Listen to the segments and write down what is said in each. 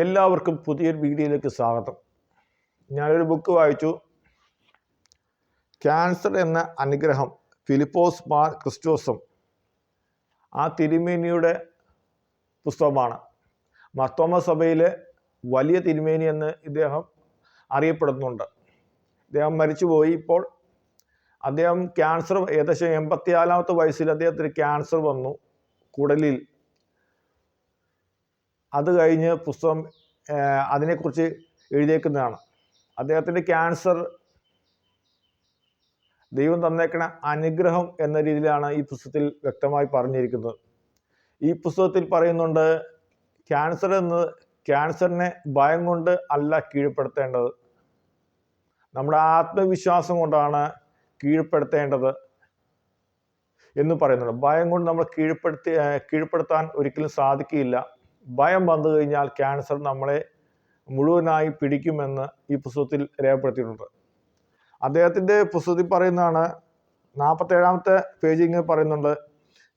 എല്ലാവർക്കും പുതിയൊരു വീഡിയോയിലേക്ക് സ്വാഗതം. ഞാനൊരു ബുക്ക് വായിച്ചു. ക്യാൻസർ എന്ന അനുഗ്രഹം ഫിലിപ്പോസ് മാർ ക്രിസ്റ്റോസം. ആ തിരുമേനിയുടെ പുസ്തകമാണ്. മർത്തോമ സഭയിലെ വലിയ തിരുമേനി എന്ന് ഇദ്ദേഹം അറിയപ്പെടുന്നുണ്ട്. അദ്ദേഹം മരിച്ചുപോയി ഇപ്പോൾ. അദ്ദേഹം ക്യാൻസർ ഏകദേശം എൺപത്തിനാലാമത്തെ വയസ്സിൽ അദ്ദേഹത്തിന് ക്യാൻസർ വന്നു. കുടലിൽ. അത് കഴിഞ്ഞ് പുസ്തകം അതിനെക്കുറിച്ച് എഴുതിയേക്കുന്നതാണ്. അദ്ദേഹത്തിന്റെ ക്യാൻസർ ദൈവം തന്നേക്കണ അനുഗ്രഹം എന്ന രീതിയിലാണ് ഈ പുസ്തകത്തിൽ വ്യക്തമായി പറഞ്ഞിരിക്കുന്നത്. ഈ പുസ്തകത്തിൽ പറയുന്നുണ്ട് ക്യാൻസർ എന്ന് ക്യാൻസറിനെ ഭയം കൊണ്ട് അല്ല കീഴ്പ്പെടുത്തേണ്ടത്. നമ്മുടെ ആത്മവിശ്വാസം കൊണ്ടാണ് കീഴ്പ്പെടുത്തേണ്ടത് എന്ന് പറയുന്നുണ്ട്. ഭയം കൊണ്ട് നമ്മൾ കീഴ്പ്പെടുത്തി കീഴ്പ്പെടുത്താൻ ഒരിക്കലും സാധിക്കില്ല ഭയം വന്നു കഴിഞ്ഞാൽ ക്യാൻസർ നമ്മളെ മുഴുവനായി പിടിക്കുമെന്ന് ഈ പുസ്തകത്തിൽ രേഖപ്പെടുത്തിയിട്ടുണ്ട്. അദ്ദേഹത്തിന്റെ പുസ്തകത്തിൽ പറയുന്നതാണ് നാൽപ്പത്തേഴാമത്തെ പേജ് ഇങ്ങനെ പറയുന്നുണ്ട്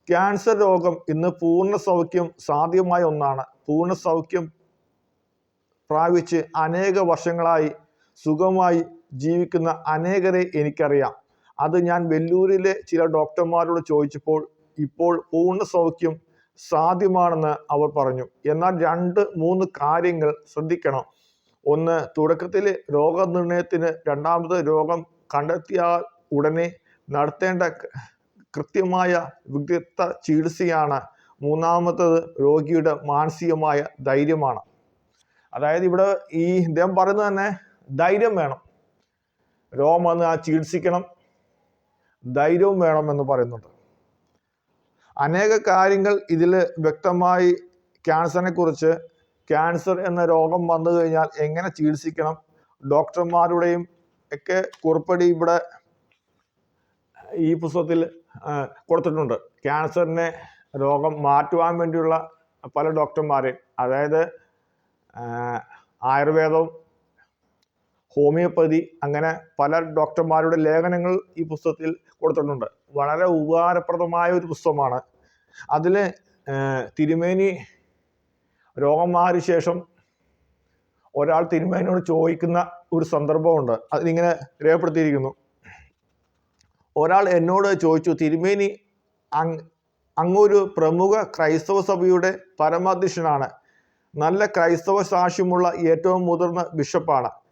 ക്യാൻസർ രോഗം ഇന്ന് പൂർണ സൗഖ്യം സാധ്യമായ ഒന്നാണ്. പൂർണ സൗഖ്യം പ്രാപിച്ച് അനേക വർഷങ്ങളായി സുഖമായി ജീവിക്കുന്ന അനേകരെ എനിക്കറിയാം. അത് ഞാൻ വെല്ലൂരിലെ ചില ഡോക്ടർമാരോട് ചോദിച്ചപ്പോൾ ഇപ്പോൾ പൂർണ സൗഖ്യം സാധ്യമാണെന്ന് അവർ പറഞ്ഞു. എന്നാൽ രണ്ട് മൂന്ന് കാര്യങ്ങൾ ശ്രദ്ധിക്കണം. ഒന്ന് തുടക്കത്തിൽ രോഗനിർണയത്തിന് രണ്ടാമത് രോഗം കണ്ടെത്തിയാൽ ഉടനെ നടത്തേണ്ട കൃത്യമായ വിദഗ്ധ ചികിത്സയാണ്. മൂന്നാമത്തത് രോഗിയുടെ മാനസികമായ ധൈര്യമാണ്. അതായത് ഇവിടെ ഈ ഇദ്ദേഹം പറയുന്നത് തന്നെ ധൈര്യം വേണം. രോഗം വന്ന് ആ ചികിത്സിക്കണം. ധൈര്യവും വേണം എന്ന് പറയുന്നുണ്ട്. അനേക കാര്യങ്ങൾ ഇതിൽ വ്യക്തമായി ക്യാൻസറിനെ കുറിച്ച് ക്യാൻസർ എന്ന രോഗം വന്നു കഴിഞ്ഞാൽ എങ്ങനെ ചികിത്സിക്കണം? ഡോക്ടർമാരുടെയും ഒക്കെ കുറിപ്പടി ഇവിടെ ഈ പുസ്തകത്തിൽ കൊടുത്തിട്ടുണ്ട്. ക്യാൻസറിനെ രോഗം മാറ്റുവാൻ വേണ്ടിയുള്ള പല ഡോക്ടർമാരെയും. അതായത് ആയുർവേദവും ഹോമിയോപ്പതി അങ്ങനെ പല ഡോക്ടർമാരുടെ ലേഖനങ്ങൾ ഈ പുസ്തകത്തിൽ കൊടുത്തിട്ടുണ്ട്. വളരെ ഉപകാരപ്രദമായ ഒരു പുസ്തകമാണ്. അതിൽ തിരുമേനി രോഗം മാറിയ ശേഷം ഒരാൾ തിരുമേനിയോട് ചോദിക്കുന്ന ഒരു സന്ദർഭമുണ്ട്. അതിങ്ങനെ രേഖപ്പെടുത്തിയിരിക്കുന്നു. ഒരാൾ എന്നോട് ചോദിച്ചു തിരുമേനി അങ് അങ്ങൊരു പ്രമുഖ ക്രൈസ്തവ സഭയുടെ പരമാധ്യക്ഷനാണ്. നല്ല ക്രൈസ്തവ സാക്ഷ്യമുള്ള ഏറ്റവും മുതിർന്ന ബിഷപ്പാണ്.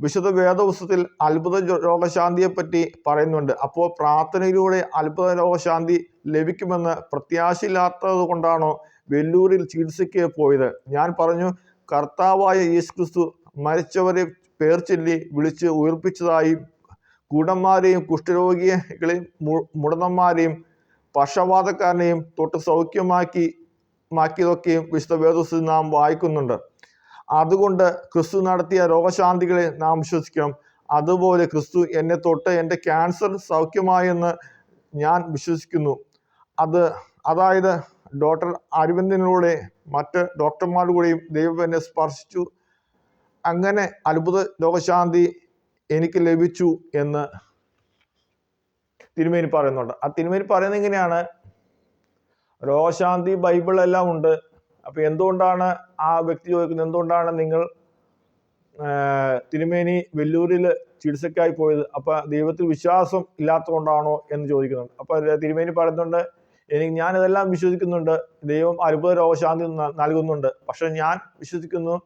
വിശുദ്ധ വേദപുസ്തകത്തിൽ അത്ഭുത രോഗശാന്തിയെ പറ്റി പറയുന്നുണ്ട്. അപ്പോൾ പ്രാർത്ഥനയിലൂടെ അത്ഭുത രോഗശാന്തി ലഭിക്കുമെന്ന് പ്രത്യാശയില്ലാത്തത് കൊണ്ടാണോ വെല്ലൂരിൽ ചികിത്സയ്ക്ക് പോയത്? ഞാൻ പറഞ്ഞു കർത്താവായ യേശു ക്രിസ്തു മരിച്ചവരെ പേർ ചൊല്ലി വിളിച്ച് ഉയർപ്പിച്ചതായും കൂടന്മാരെയും കുഷ്ഠരോഗികളെയും മു- മുടന്തന്മാരെയും പക്ഷവാതക്കാരനെയും തൊട്ട് സൗഖ്യമാക്കി മാക്കിയതൊക്കെയും വിശുദ്ധ വേദപുസ്തകത്തിൽ നാം വായിക്കുന്നുണ്ട്. അതുകൊണ്ട് ക്രിസ്തു നടത്തിയ രോഗശാന്തികളെ നാം വിശ്വസിക്കണം. അതുപോലെ ക്രിസ്തു എന്നെ തൊട്ട് എന്റെ ക്യാൻസർ സൗഖ്യമായെന്ന് ഞാൻ വിശ്വസിക്കുന്നു. അത് അതായത് ഡോക്ടർ അരവിന്ദനിലൂടെ മറ്റ് ഡോക്ടർമാരുടെയും ദൈവം എന്നെ സ്പർശിച്ചു. അങ്ങനെ അത്ഭുത രോഗശാന്തി എനിക്ക് ലഭിച്ചു എന്ന് തിരുമേനി പറയുന്നുണ്ട്. ആ തിരുമേനി പറയുന്നത് എങ്ങനെയാണ്? രോഗശാന്തി ബൈബിളെല്ലാം ഉണ്ട്. അപ്പൊ എന്തുകൊണ്ടാണ് ആ വ്യക്തി ചോദിക്കുന്നത്? എന്തുകൊണ്ടാണ് നിങ്ങൾ തിരുമേനി വെല്ലൂരിൽ ചികിത്സക്കായി പോയത്? അപ്പൊ ദൈവത്തിൽ വിശ്വാസം ഇല്ലാത്തതുകൊണ്ടാണോ എന്ന് ചോദിക്കുന്നുണ്ട്. അപ്പൊ തിരുമേനി പറയുന്നുണ്ട് എനിക്ക് ഞാൻ ഇതെല്ലാം വിശ്വസിക്കുന്നുണ്ട്. ദൈവം അത്ഭുത രോഗശാന്തി നൽകുന്നുണ്ട്. പക്ഷെ ഞാൻ വിശ്വസിക്കുന്നു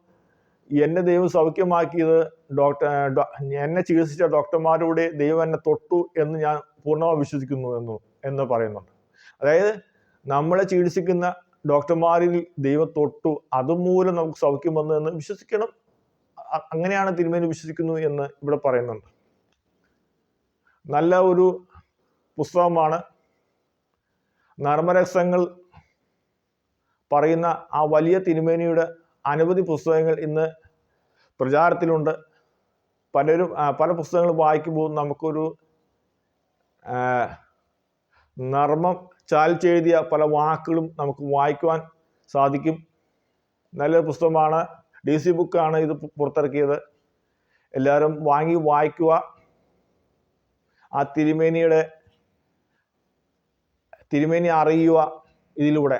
എന്നെ ദൈവം സൗഖ്യമാക്കിയത് ഡോക്ടർ എന്നെ ചികിത്സിച്ച ഡോക്ടർമാരുടെ ദൈവം എന്നെ തൊട്ടു എന്ന് ഞാൻ പൂർണമായി വിശ്വസിക്കുന്നു എന്ന് എന്ന് പറയുന്നുണ്ട്. അതായത് നമ്മളെ ചികിത്സിക്കുന്ന ഡോക്ടർമാരിൽ ദൈവം തൊട്ടു അതുമൂലം നമുക്ക് സൗഖ്യം വന്നു എന്ന് വിശ്വസിക്കണം. അങ്ങനെയാണ് തിരുമേനി വിശ്വസിക്കുന്നു എന്ന് ഇവിടെ പറയുന്നുണ്ട്. നല്ല ഒരു പുസ്തകമാണ്. നർമ്മരസങ്ങൾ പറയുന്ന ആ വലിയ തിരുമേനിയുടെ അനവധി പുസ്തകങ്ങൾ ഇന്ന് പ്രചാരത്തിലുണ്ട്. പലരും പല പുസ്തകങ്ങൾ വായിക്കുമ്പോൾ നമുക്കൊരു നർമ്മം ചാലിച്ചെഴുതിയ പല വാക്കുകളും നമുക്ക് വായിക്കുവാൻ സാധിക്കും. നല്ലൊരു പുസ്തകമാണ്. ഡി സി ബുക്കാണ് ഇത് പുറത്തിറക്കിയത്. എല്ലാവരും വാങ്ങി വായിക്കുക. ആ തിരുമേനിയുടെ തിരുമേനി അറിയുക ഇതിലൂടെ.